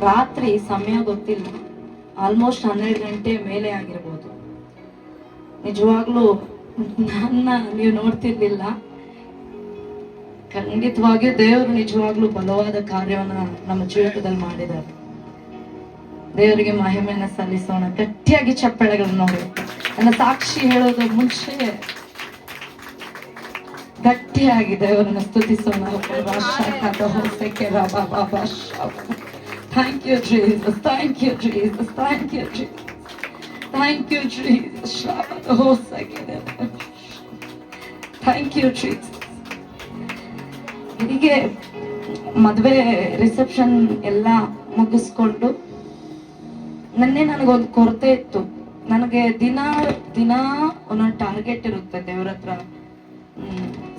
ರಾತ್ರಿ ಸಮಯ ಗೊತ್ತಿಲ್ಲ. ಆಲ್ಮೋಸ್ಟ್ ಹನ್ನೆರಡು ಗಂಟೆ ಮೇಲೆ ಆಗಿರ್ಬೋದು. ನಿಜವಾಗ್ಲೂ ನನ್ನ ನೀವು ನೋಡ್ತಿರ್ಲಿಲ್ಲ. ಖಂಡಿತವಾಗಿಯೂ ದೇವರು ನಿಜವಾಗ್ಲೂ ಬಲವಾದ ಕಾರ್ಯವನ್ನ ನಮ್ಮ ಜೀವಿತದಲ್ಲಿ ಮಾಡಿದ್ದಾರೆ. ದೇವರಿಗೆ ಮಹಿಮೆಯನ್ನ ಸಲ್ಲಿಸೋಣ. ಗಟ್ಟಿಯಾಗಿ ಚಪ್ಪಳೆಗಳನ್ನ ನೋಡಿ. ನನ್ನ ಸಾಕ್ಷಿ ಹೇಳೋದು ಮುಂಚೆ ಗಟ್ಟಿಯಾಗಿ ದೇವರನ್ನ ಸ್ತುತಿಸೋಣ. Thank you Jesus. Thank you Jesus. Thank you Jesus. Thank you Jesus. Thank you Jesus ಹೀಗೆ ಮದುವೆ ರಿಸೆಪ್ಷನ್ ಎಲ್ಲ ಮುಗಿಸ್ಕೊಂಡು ನನ್ನೇ ನನಗೊಂದು ಕೊರತೆ ಇತ್ತು ನನಗೆ ದಿನ ದಿನ ಒಂದೊಂದು ಟಾರ್ಗೆಟ್ ಇರುತ್ತೆ ದೇವ್ರ ಹತ್ರ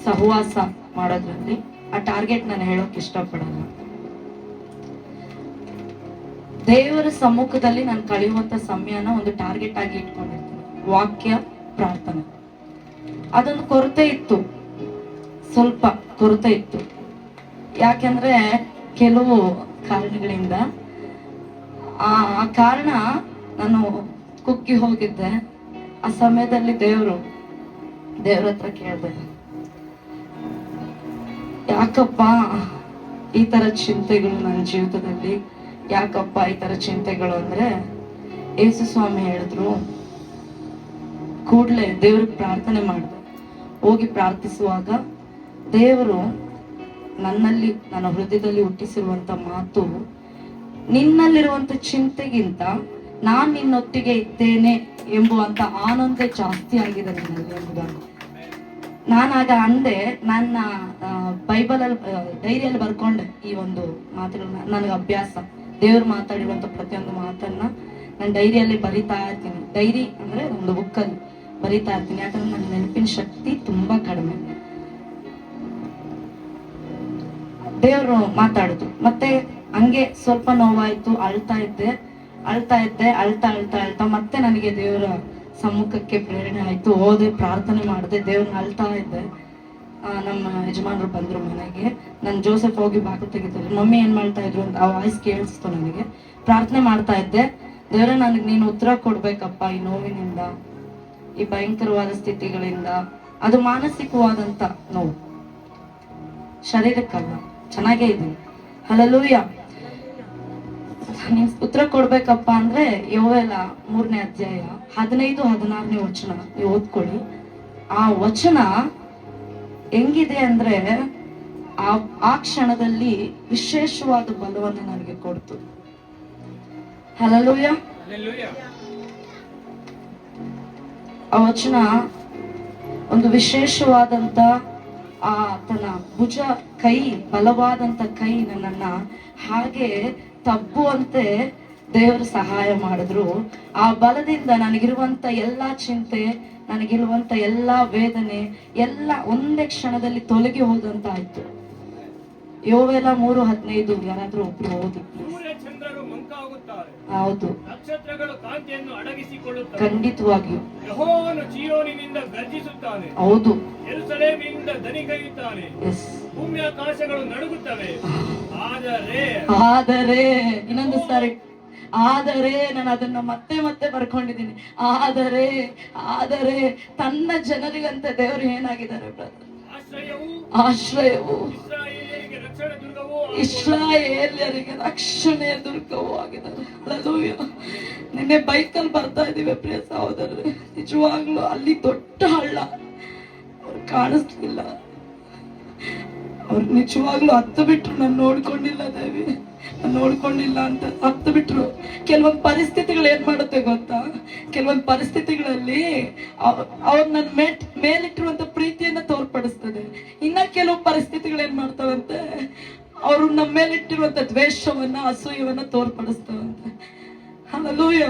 ಸಹವಾಸ ಮಾಡೋದ್ರಲ್ಲಿ ಆ ಟಾರ್ಗೆಟ್ ನಾನು ಹೇಳೋಕೆ ಇಷ್ಟಪಡಲ್ಲ ದೇವರ ಸಮ್ಮುಖದಲ್ಲಿ ನಾನು ಕಳೆಯುವಂತ ಸಮಯನ ಒಂದು ಟಾರ್ಗೆಟ್ ಆಗಿ ಇಟ್ಕೊಂಡಿರ್ತೀನಿ. ವಾಕ್ಯ, ಪ್ರಾರ್ಥನೆ. ಅದೊಂದು ಕೊರತೆ ಇತ್ತು. ಸ್ವಲ್ಪ ಕೊರತೆ ಇತ್ತು. ಯಾಕೆಂದ್ರೆ ಕೆಲವು ಕಾರಣಗಳಿಂದ, ಆ ಕಾರಣ ನಾನು ಕುಕ್ಕಿ ಹೋಗಿದ್ದೆ. ಆ ಸಮಯದಲ್ಲಿ ದೇವರು ದೇವ್ರ ಹತ್ರ ಕೇಳಿದೆ. ಯಾಕಪ್ಪ ಈ ತರ ಚಿಂತೆಗಳು ನನ್ನ ಜೀವಿತದಲ್ಲಿ? ಯಾಕಪ್ಪ ಈ ಥರ ಚಿಂತೆಗಳು ಅಂದ್ರೆ ಯೇಸು ಸ್ವಾಮಿ ಹೇಳಿದ್ರು, ಕೂಡಲೇ ದೇವ್ರಿಗೆ ಪ್ರಾರ್ಥನೆ ಮಾಡಿದೆ ಹೋಗಿ ಪ್ರಾರ್ಥಿಸುವಾಗ ದೇವರು ನನ್ನಲ್ಲಿ, ನನ್ನ ಹೃದಯದಲ್ಲಿ ಹುಟ್ಟಿಸಿರುವಂತ ಮಾತು, ನಿನ್ನಲ್ಲಿರುವಂತ ಚಿಂತೆಗಿಂತ ನಾನು ನಿನ್ನೊಟ್ಟಿಗೆ ಇದ್ದೇನೆ ಎಂಬುವಂಥ ಆನಂದ ಜಾಸ್ತಿ ಆಗಿದೆ ನನ್ನಲ್ಲಿ ಎಂಬುದನ್ನು ನಾನಾಗ ಅಂದೆ, ನನ್ನ ಬೈಬಲಲ್ಲಿ ಡೈರಿಯಲ್ಲಿ ಬರ್ಕೊಂಡೆ ಈ ಒಂದು ಮಾತುಗಳನ್ನ, ನನಗೆ ಅಭ್ಯಾಸ. ದೇವ್ರು ಮಾತಾಡಿರುವಂತ ಪ್ರತಿಯೊಂದು ಮಾತನ್ನ ನಾನು ಡೈರಿಯಲ್ಲಿ ಬರಿತಾ ಇರ್ತೀನಿ. ಡೈರಿ ಅಂದ್ರೆ ಒಂದು ಬುಕ್ಕಲ್ಲಿ ಬರಿತಾ ಇರ್ತೀನಿ. ಯಾಕಂದ್ರೆ ನನ್ನ ನೆನಪಿನ ಶಕ್ತಿ ತುಂಬಾ ಕಡಿಮೆ. ದೇವ್ರು ಮಾತಾಡುದು. ಮತ್ತೆ ಹಂಗೆ ಸ್ವಲ್ಪ ನೋವಾಯ್ತು, ಅಳ್ತಾ ಇದ್ದೆ ಅಳ್ತಾ ಇದ್ದೆ, ಅಳ್ತಾ ಅಳ್ತಾ ಅಳ್ತಾ, ಮತ್ತೆ ನನಗೆ ದೇವರ ಸಮ್ಮುಖಕ್ಕೆ ಪ್ರೇರಣೆ ಆಯ್ತು. ಹೋದೆ, ಪ್ರಾರ್ಥನೆ ಮಾಡಿದೆ, ದೇವ್ರನ್ನ ಅಳ್ತಾ ಇದ್ದೆ. ನಮ್ಮ ಯಜಮಾನರು ಬಂದ್ರು ಮನೆಗೆ. ನನ್ ಜೋಸೆಫ್ ಹೋಗಿ ಬಾಗಿಲು ತೆಗಿತಾರೆ. ಮಮ್ಮಿ ಏನ್ ಮಾಡ್ತಾ ಇದ್ರು ಅಂತ ಆ ವಾಯ್ಸ್ ಕೇಳಿಸ್ತು ನನಗೆ. ಪ್ರಾರ್ಥನೆ ಮಾಡ್ತಾ ಇದ್ದೆ. ದೇವ್ರೆ, ನನಗೆ ನೀನು ಉತ್ತರ ಕೊಡ್ಬೇಕಪ್ಪ ಈ ನೋವಿನಿಂದ, ಈ ಭಯಂಕರವಾದ ಸ್ಥಿತಿಗಳಿಂದ. ಅದು ಮಾನಸಿಕವಾದಂತ ನೋವು. ಶರೀರಕ್ಕಲ್ಲ, ಚೆನ್ನಾಗೇ ಇದೆ. ಹಲಲೂಯ ನೀನ್ ಉತ್ತರ ಕೊಡ್ಬೇಕಪ್ಪ ಅಂದ್ರೆ ಯೋವೆಲ್ಲ ಮೂರನೇ ಅಧ್ಯಾಯ ಹದಿನೈದು ಹದಿನಾರನೇ ವಚನ. ನೀವು ಓದ್ಕೊಳ್ಳಿ. ಆ ವಚನ ಹೆಂಗಿದೆ ಅಂದ್ರೆ ಆ ಆ ಕ್ಷಣದಲ್ಲಿ ವಿಶೇಷವಾದ ಬಲವನ್ನು ನನಗೆ ಕೊಡ್ತು. ಹಲಲೂಯ ಆ ವಚನ ಒಂದು ವಿಶೇಷವಾದಂತ ಆ ತನ್ನ ಭುಜ ಕೈ, ಬಲವಾದಂತ ಕೈ ನನ್ನನ್ನ ಹಾಗೆ ತಬ್ಬುವಂತೆ ದೇವರು ಸಹಾಯ ಮಾಡಿದ್ರು. ಆ ಬಲದಿಂದ ನನಗಿರುವಂತ ಎಲ್ಲಾ ಚಿಂತೆ ನನಗಿರುವಂತ ಎಲ್ಲಾ ವೇದನೆ ಎಲ್ಲ ಒಂದೇ ಕ್ಷಣದಲ್ಲಿ ತೊಲಗಿ ಹೋದಂತ ಆಯ್ತು ಯೋವೆಲ್ಲ ಮೂರು ಹದಿನೈದು ಯಾರಾದ್ರೂ ಒಬ್ರು ಓದಿ ಹೌದು. ಖಂಡಿತವಾಗಿಯೂ. ಹೌದು. ಭೂಮಿ ಆಕಾಶಗಳು ನಡುಗುತ್ತವೆ. ಆದರೆ ಆದರೆ ಇನ್ನೊಂದು ಸಾರಿ. ಆದರೆ ನಾನು ಅದನ್ನ ಮತ್ತೆ ಮತ್ತೆ ಬರ್ಕೊಂಡಿದ್ದೀನಿ ಆದರೆ ಆದರೆ ತನ್ನ ಜನರಿಗಂತ ದೇವರು ಏನಾಗಿದ್ದಾರೆ ಆಶ್ರಯವು. ಇಸ್ರಾಯೇಲ್ಯರಿಗೆ ರಕ್ಷಣೆಯ ದುರ್ಗವೂ ಆಗಿದ್ದಾರೆ. ನಿನ್ನೆ ಬೈಕಲ್ಲಿ ಬರ್ತಾ ಇದೀವಿ ಪ್ರಿಯ ಸಹೋದರರು. ನಿಜವಾಗ್ಲೂ ಅಲ್ಲಿ ದೊಡ್ಡ ಹಳ್ಳ. ಅವ್ರು ಕಾಣಿಸ್ಲಿಲ್ಲ. ಅವ್ರು ನಿಜವಾಗ್ಲೂ ಹತ್ತು ಬಿಟ್ರು ನಾನು ನೋಡ್ಕೊಂಡಿಲ್ಲ ದೇವಿ. ನೋಡ್ಕೊಂಡಿಲ್ಲ ಅಂತ ಹತ್ತು ಬಿಟ್ರು. ಕೆಲವೊಂದು ಪರಿಸ್ಥಿತಿಗಳು ಏನ್ ಮಾಡುತ್ತೆ ಗೊತ್ತಾ? ಕೆಲವೊಂದು ಪರಿಸ್ಥಿತಿಗಳಲ್ಲಿ ಅವ್ರ ನನ್ನ ಮೇಟ್, ಮೇಲಿಟ್ಟಿರುವಂತ ಪ್ರೀತಿಯನ್ನ ತೋರ್ಪಡಿಸ್ತದೆ. ಇನ್ನ ಕೆಲವು ಪರಿಸ್ಥಿತಿಗಳು ಏನ್ ಮಾಡ್ತಾವಂತೆ? ಅವರು ನಮ್ಮ ಮೇಲಿಟ್ಟಿರುವಂತ ದ್ವೇಷವನ್ನ, ಅಸೂಯವನ್ನ ತೋರ್ಪಡಿಸ್ತಾವಂತೆ. ಅಲ್ಲೂಯ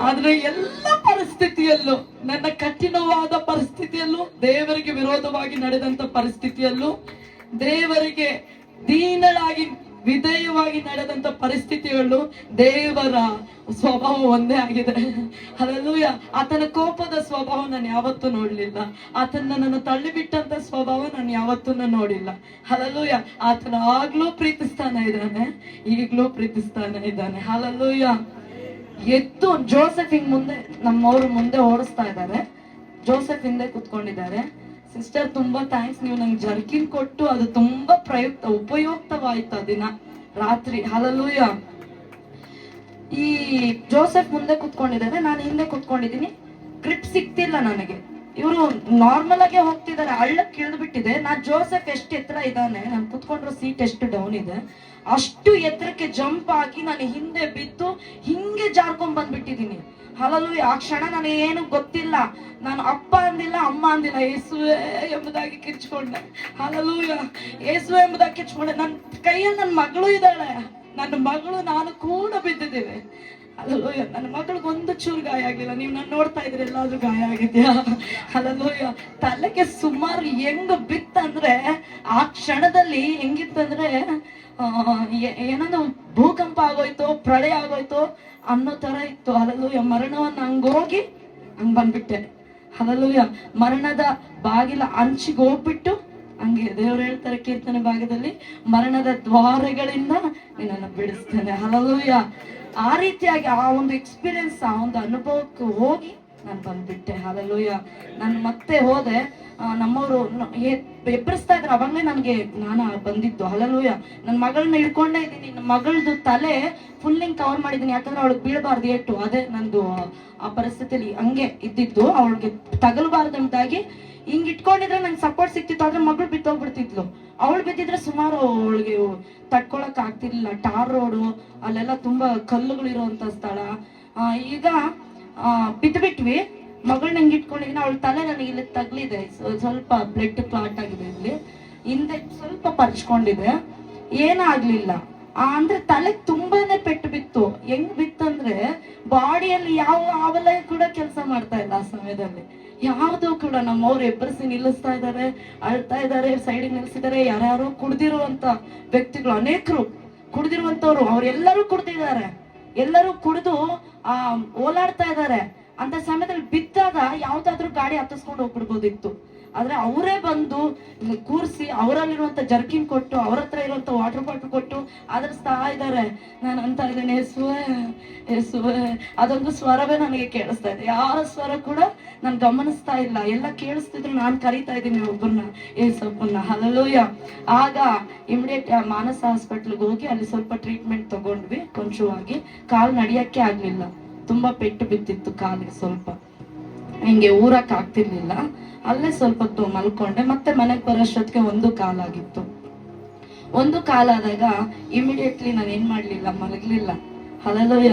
ಆದ್ರೆ ಎಲ್ಲ ಪರಿಸ್ಥಿತಿಯಲ್ಲೂ, ನನ್ನ ಕಠಿಣವಾದ ಪರಿಸ್ಥಿತಿಯಲ್ಲೂ, ದೇವರಿಗೆ ವಿರೋಧವಾಗಿ ನಡೆದಂತ ಪರಿಸ್ಥಿತಿಯಲ್ಲೂ, ದೇವರಿಗೆ ದೀನಳಾಗಿ ವಿಧೇಯವಾಗಿ ನಡೆದಂತ ಪರಿಸ್ಥಿತಿಗಳು ದೇವರ ಸ್ವಭಾವ ಒಂದೇ ಆಗಿದೆ. ಅದರಲ್ಲೂ ಆತನ ಕೋಪದ ಸ್ವಭಾವ ನಾನು ಯಾವತ್ತೂ ನೋಡ್ಲಿಲ್ಲ. ಆತನ ನನ್ನನ್ನು ತಳ್ಳಿಬಿಟ್ಟಂತ ಸ್ವಭಾವ ನಾನು ಯಾವತ್ತೂ ನೋಡಿಲ್ಲ. ಹಲಲೂಯ ಆತನ ಆಗ್ಲೂ ಪ್ರೀತಿಸ್ತಾನೆ ಇದ್ದಾನೆ. ಈಗ್ಲೂ ಪ್ರೀತಿಸ್ತಾನೆ ಇದ್ದಾನೆ. ಹಲಲೂಯ ಎದ್ದು ಜೋಸೆಫ್ ಹಿಂಗ್ ಮುಂದೆ ನಮ್ಮವ್ರು ಮುಂದೆ ಓಡಿಸ್ತಾ ಇದ್ದಾರೆ. ಜೋಸೆಫ್ ಹಿಂದೆ ಕುತ್ಕೊಂಡಿದ್ದಾರೆ. ಸಿಸ್ಟರ್ ತುಂಬಾ ಥ್ಯಾಂಕ್ಸ್ ನೀವು ನಂಗೆ ಜರ್ಕಿನ್ ಕೊಟ್ಟು ಅದು ತುಂಬಾ ಪ್ರಯುಕ್ತ, ಉಪಯುಕ್ತವಾಯ್ತು ದಿನ. ರಾತ್ರಿ ಹಲಲೂಯ ಈ ಜೋಸೆಫ್ ಮುಂದೆ ಕುತ್ಕೊಂಡಿದ್ದಾರೆ ನಾನು ಹಿಂದೆ ಕುತ್ಕೊಂಡಿದ್ದೀನಿ. ಗ್ರಿಪ್ ಸಿಕ್ತಿಲ್ಲ ನನಗೆ. ಇವರು ನಾರ್ಮಲ್ ಆಗಿ ಹೋಗ್ತಿದ್ದಾರೆ. ಹಳ್ಳಕ್ಕೆ ಬಿಟ್ಟಿದೆ ನಾನ್ ಜೋಸೆಫ್ ಎಷ್ಟು ಎತ್ತರ ಇದ್ದಾನೆ, ನಾನು ಕುತ್ಕೊಂಡಿರೋ ಸೀಟ್ ಎಷ್ಟು ಡೌನ್ ಇದೆ. ಅಷ್ಟು ಎತ್ತರಕ್ಕೆ ಜಂಪ್ ಆಗಿ ನಾನು ಹಿಂದೆ ಬಿದ್ದು ಹಿಂಗೆ ಜಾರ್ಕೊಂಡ್ ಬಂದ್ಬಿಟ್ಟಿದೀನಿ ಹಲಲು ಆ ಕ್ಷಣ ನನಗೆ ಏನು ಗೊತ್ತಿಲ್ಲ. ನಾನು ಅಪ್ಪ ಅಂದಿಲ್ಲ, ಅಮ್ಮ ಅಂದಿಲ್ಲ. ಯೇಸುವೆ ಎಂಬುದಾಗಿ ಕಿಚ್ಕೊಂಡೆ ಹಲಲು ಯೇಸುವೆ ಎಂಬುದಾಗಿ ಕಿಚ್ಕೊಂಡೆ ನನ್ನ ಕೈಯಲ್ಲಿ ನನ್ನ ಮಗಳು ಇದ್ದಾಳೆ. ನನ್ನ ಮಗಳು, ನಾನು ಕೂಡ ಬಿದ್ದಿದ್ದೇವೆ. ಅಲ್ಲೋಯ ನನ್ನ ಮಗಳಿಗೆ ಒಂದು ಚೂರು ಗಾಯ ಆಗಿಲ್ಲ. ನೀವು ನಾನು ನೋಡ್ತಾ ಇದ್ರೆ ಎಲ್ಲಾದ್ರೂ ಗಾಯ ಆಗಿದೆಯಾ? ಅಲ್ಲೋಯ ತಲೆಗೆ ಸುಮಾರು ಹೆಂಗ್ ಬಿತ್ತಂದ್ರೆ, ಆ ಕ್ಷಣದಲ್ಲಿ ಹೆಂಗಿತ್ತಂದ್ರೆ ಆ, ಏ- ಭೂಕಂಪ ಆಗೋಯ್ತು ಪ್ರಳಯ ಆಗೋಯ್ತು ಅನ್ನೋ ತರ ಇತ್ತು. ಅಲ್ಲೂಯ ಮರಣವನ್ನು ಹಂಗೋಗಿ ಹಂಗ್ ಬಂದ್ಬಿಟ್ಟೆ. ಹಲಲುಯ ಮರಣದ ಬಾಗಿಲ ಅಂಚಿಗೆ ಹೋಗ್ಬಿಟ್ಟು ಹಂಗೆ ದೇವ್ರು ಹೇಳ್ತಾರೆ ಕೀರ್ತನೆ ಭಾಗದಲ್ಲಿ ಮರಣದ ದ್ವಾರಗಳಿಂದ ನಿನ್ನನ್ನು ಬಿಡಿಸ್ತೇನೆ. ಹಲಲೂಯ ಆ ರೀತಿಯಾಗಿ ಆ ಒಂದು ಎಕ್ಸ್ಪೀರಿಯನ್ಸ್ ಆ ಒಂದು ಅನುಭವಕ್ಕೆ ಹೋಗಿ ನಾನು ಬಂದ್ಬಿಟ್ಟೆ ಹಲಲುಯ ನಾನು ಮತ್ತೆ ಹೋದೆ. ನಮ್ಮವರು ಎಬ್ಬರಿಸ್ತಾ ಇದ್ರು. ಅವಾಗಲೇ ನನಗೆ ನಾನು ಬಂದಿದ್ದು. ಹಲಲುಯ ನನ್ನ ಮಗಳನ್ನ ಹಿಡ್ಕೊಂಡೇ ಇದ್ದೀನಿ. ನನ್ನ ಮಗಳದು ತಲೆ ಫುಲ್ ಹಿಂಗ್ ಕವರ್ ಮಾಡಿದ್ದೀನಿ. ಯಾಕಂದ್ರೆ ಅವಳಿಗೆ ಬೀಳಬಾರ್ದು ಎಟ್ಟು. ಅದೇ ನಂದು ಆ ಪರಿಸ್ಥಿತಿಲಿ ಹಂಗೆ ಇದ್ದಿದ್ದು. ಅವಳಿಗೆ ತಗಲಬಾರ್ದಂತಾಗಿ ಹಿಂಗ್ ಇಟ್ಕೊಂಡಿದ್ರೆ ನಂಗೆ ಸಪೋರ್ಟ್ ಸಿಕ್ತಿತ್ತು. ಆದ್ರೆ ಮಗಳು ಬಿತ್ತೋಗ್ಬಿಡ್ತಿದ್ಲು ಅವಳು ಬಿದ್ದಿದ್ರೆ ಸುಮಾರು ಅವಳಿಗೆ ತಡ್ಕೊಳಕ್ ಆಗ್ತಿರ್ಲಿಲ್ಲ. ಟಾರ್ ರೋಡು ಅಲ್ಲೆಲ್ಲ ತುಂಬಾ ಕಲ್ಲುಗಳಿರುವಂತ ಸ್ಥಳ. ಈಗ ಬಿದ್ದು ಬಿಟ್ವಿ ಮಗಳನ್ನ ನಂಗೆ ಇಟ್ಕೊಂಡಿದ್ದೀನಿ ಅವಳ ತಲೆ ನನಗೆ ಇಲ್ಲಿ ತಗ್ಲಿದೆ. ಸ್ವಲ್ಪ ಬ್ಲಡ್ ಕ್ಲಾಟ್ ಆಗಿದೆ ಇಲ್ಲಿ. ಹಿಂದೆ ಸ್ವಲ್ಪ ಪರ್ಚ್ಕೊಂಡಿದೆ. ಏನಾಗ್ಲಿಲ್ಲ ಅಂದ್ರೆ ತಲೆ ತುಂಬಾನೇ ಪೆಟ್ಟು ಬಿತ್ತು. ಹೆಂಗ್ ಬಿತ್ತಂದ್ರೆ, ಬಾಡಿಯಲ್ಲಿ ಯಾವ ಆವಲಯ ಕೂಡ ಕೆಲಸ ಮಾಡ್ತಾ ಇಲ್ಲ ಆ ಸಮಯದಲ್ಲಿ. ಯಾವುದು ಕೂಡ ನಮ್ಮವ್ರು ಎಬ್ಬರಿಸಿ ನಿಲ್ಲಿಸ್ತಾ ಇದ್ದಾರೆ ಅಳ್ತಾ ಇದ್ದಾರೆ ಸೈಡಿಗೆ ನಿಲ್ಸಿದ್ದಾರೆ ಯಾರ್ಯಾರೋ ಕುಡ್ದಿರುವಂತ ವ್ಯಕ್ತಿಗಳು, ಅನೇಕರು ಕುಡ್ದಿರುವಂತವ್ರು, ಅವ್ರೆಲ್ಲರೂ ಕುಡ್ದಿದ್ದಾರೆ. ಎಲ್ಲರೂ ಕುಡಿದು, ಆ, ಓಲಾಡ್ತಾ ಇದ್ದಾರೆ. ಅಂತ ಸಮಯದಲ್ಲಿ ಬಿದ್ದಾಗ ಯಾವ್ದಾದ್ರು ಗಾಡಿ ಹತ್ತಿಸ್ಕೊಂಡು ಹೋಗ್ಬಿಡ್ಬೋದಿತ್ತು. ಆದ್ರೆ ಅವರೇ ಬಂದು ಕೂರಿಸಿ ಅವರಲ್ಲಿರುವಂತ ಜರ್ಕಿನ್ ಕೊಟ್ಟು ಅವ್ರ ಹತ್ರ ಇರುವಂತ ವಾಟರ್ ಬಾಟಲ್ ಆದರಿಸ್ತಾ ಇದ್ದಾರೆ ನಾನು ಅಂತ ಇದ್ದೇನೆ ಯೇಸುವೆ ಯೇಸುವೆ. ಅದೊಂದು ಸ್ವರವೇ ನನಗೆ ಕೇಳಿಸ್ತಾ ಇದೆ. ಯಾರ ಸ್ವರ ಕೂಡ ನಾನು ಗಮನಿಸ್ತಾ ಇಲ್ಲ. ಎಲ್ಲ ಕೇಳಿಸ್ತಿದ್ರು ನಾನು ಕರಿತಾ ಇದ್ದೀನಿ ಒಬ್ಬರನ್ನ ಏಸೊಬ್ಬನ್ನ ಹಲಲೂಯ ಆಗ ಇಮಿಡಿಯೇಟ್ ಮಾನಸ ಹಾಸ್ಪಿಟ್ಲ್ಗೆ ಹೋಗಿ ಅಲ್ಲಿ ಸ್ವಲ್ಪ ಟ್ರೀಟ್ಮೆಂಟ್ ತಗೊಂಡ್ವಿ. ಕೊಂಚವಾಗಿ ಕಾಲು ನಡಿಯಕ್ಕೆ ಆಗ್ಲಿಲ್ಲ. ತುಂಬಾ ಪೆಟ್ಟು ಬಿದ್ದಿತ್ತು ಕಾಲಿಗೆ ಸ್ವಲ್ಪ. ಹಿಂಗೆ ಊರಕ್ಕೆ ಆಗ್ತಿರ್ಲಿಲ್ಲ. ಅಲ್ಲೇ ಸ್ವಲ್ಪ ಹೊತ್ತು ಮಲ್ಕೊಂಡೆ. ಮತ್ತೆ ಮನೆಗೆ ಬರೋಷ್ಟೊತ್ತಿಗೆ ಒಂದು ಕಾಲಾಗಿತ್ತು. ಒಂದು ಕಾಲ ಆದಾಗ ಇಮಿಡಿಯೇಟ್ಲಿ ನಾನು ಏನ್ ಮಾಡ್ಲಿಲ್ಲ, ಮಲಗ್ಲಿಲ್ಲ. ಹಲಲೋಯ,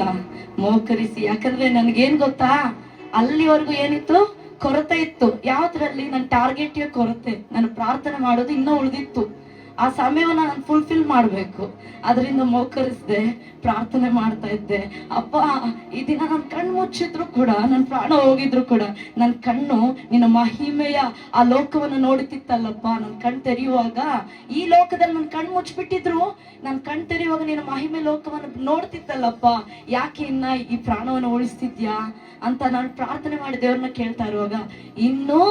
ಮೋಕರಿಸಿ. ಯಾಕಂದ್ರೆ ನನ್ಗೇನ್ ಗೊತ್ತಾ? ಅಲ್ಲಿವರೆಗೂ ಏನಿತ್ತು? ಕೊರತೆ ಇತ್ತು. ಯಾವ್ದ್ರಲ್ಲಿ? ನನ್ನ ಟಾರ್ಗೆಟ್ ಕೊರತೆ. ನಾನು ಪ್ರಾರ್ಥನೆ ಮಾಡೋದು ಇನ್ನೂ ಉಳಿದಿತ್ತು. ಆ ಸಮಯವನ್ನ ನಾನು ಫುಲ್ಫಿಲ್ ಮಾಡ್ಬೇಕು. ಅದರಿಂದ ಮೋಕರಿಸ್ದೆ, ಪ್ರಾರ್ಥನೆ ಮಾಡ್ತಾ ಇದ್ದೆ. ಅಪ್ಪ, ಈ ದಿನ ನನ್ನ ಕಣ್ಣು ಮುಚ್ಚಿದ್ರು ಕೂಡ ನನ್ನ ಪ್ರಾಣ ಹೋಗಿದ್ರು ಕೂಡ ನನ್ನ ಕಣ್ಣು ನಿನ್ನ ಮಹಿಮೆಯ ಆ ಲೋಕವನ್ನು ನೋಡುತ್ತಿತ್ತಲ್ಲಪ್ಪ. ನನ್ನ ಕಣ್ ತೆರೆಯುವಾಗ, ಈ ಲೋಕದಲ್ಲಿ ನನ್ನ ಕಣ್ಣು ಮುಚ್ಚಿಬಿಟ್ಟಿದ್ರು ನನ್ನ ಕಣ್ ತೆರೆಯುವಾಗ ನಿನ್ನ ಮಹಿಮೆ ಲೋಕವನ್ನು ನೋಡ್ತಿತ್ತಲ್ಲಪ್ಪ ಯಾಕೆ ಇನ್ನ ಈ ಪ್ರಾಣವನ್ನು ಉಳಿಸ್ತಿದ್ಯಾ ಅಂತ ನಾನು ಪ್ರಾರ್ಥನೆ ಮಾಡಿ ದೇವ್ರನ್ನ ಕೇಳ್ತಾ ಇರುವಾಗ, ಇನ್ನೂ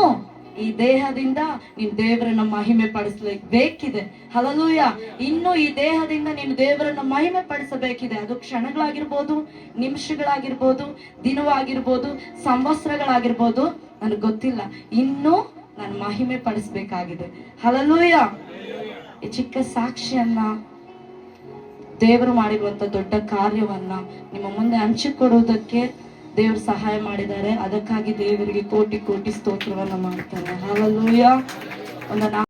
ಈ ದೇಹದಿಂದ ನಿನ್ ದೇವರನ್ನ ಮಹಿಮೆ ಪಡಿಸ್ಲಿಕ್ಕೆ ಬೇಕಿದೆ ಹಲಲೂಯ ಇನ್ನು ಈ ದೇಹದಿಂದ ನೀನು ದೇವರನ್ನ ಮಹಿಮೆ ಪಡಿಸಬೇಕಿದೆ ಅದು ಕ್ಷಣಗಳಾಗಿರ್ಬೋದು, ನಿಮಿಷಗಳಾಗಿರ್ಬೋದು, ದಿನವಾಗಿರ್ಬೋದು, ಸಂವತ್ಸರಗಳಾಗಿರ್ಬೋದು, ನನಗೆ ಗೊತ್ತಿಲ್ಲ. ಇನ್ನೂ ನಾನು ಮಹಿಮೆ ಪಡಿಸ್ಬೇಕಾಗಿದೆ ಹಲಲೂಯ ಈ ಚಿಕ್ಕ ಸಾಕ್ಷಿಯನ್ನ, ದೇವರು ಮಾಡಿರುವಂತ ದೊಡ್ಡ ಕಾರ್ಯವನ್ನ ನಿಮ್ಮ ಮುಂದೆ ಹಂಚಿಕೊಡುವುದಕ್ಕೆ ದೇವರು ಸಹಾಯ ಮಾಡಿದ್ದಾರೆ. ಅದಕ್ಕಾಗಿ ದೇವರಿಗೆ ಕೋಟಿ ಕೋಟಿ ಸ್ತೋತ್ರವನ್ನ ಮಾಡ್ತಾರೆ. ಹಾಲಲ್ಲೂಯ ಒಂದು